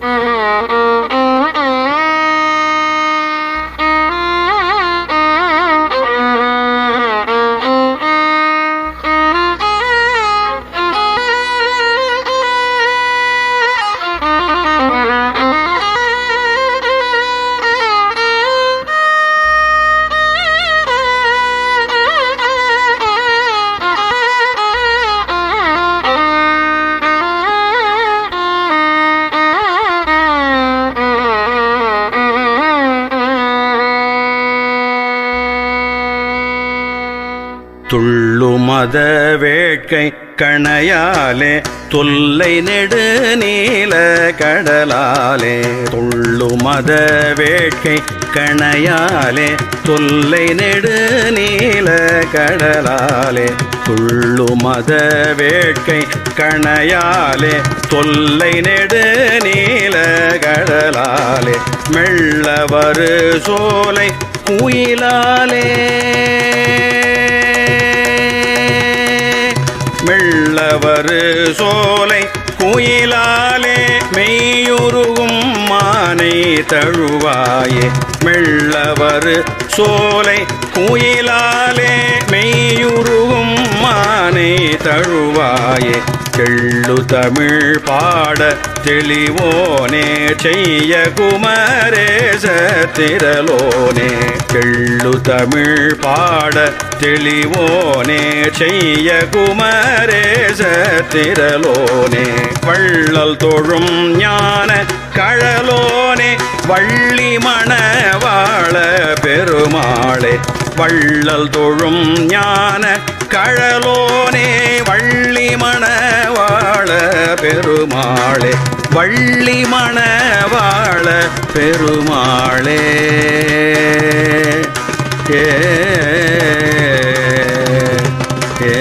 嗯嗯嗯。துள்ளுமத வேட்கை கணையாலே தொல்லை நெடு நீல கடலாலே துள்ளுமத வேட்கை கணையாலே தொல்லை நெடு நீல கடலாலே துள்ளுமத வேட்கை கணையாலே தொல்லை நெடு நீல கடலாலே மெல்லவரு சோலை குயிலாலே. மெல்லவரு சோலை குயிலாலே மெய்யுருகும் மானை தழுவாயே. மெல்லவரு சோலை குயிலாலே மெய்யுருகும் தழுவாயே தெள்ளு தமிழ் பாட தெளிவோனே செய்ய குமரேச திரலோனே தெள்ளு தமிழ் பாட தெளிவோனே செய்ய குமரேச திரலோனே வள்ளல் தொழும் ஞான கழலோ வள்ளி மணவாள பெருமாளே வள்ளல் தொழும் ஞான கழலோனே வள்ளி மணவாள பெருமாளே வள்ளி மணவாள பெருமாளே. ஏ ஏ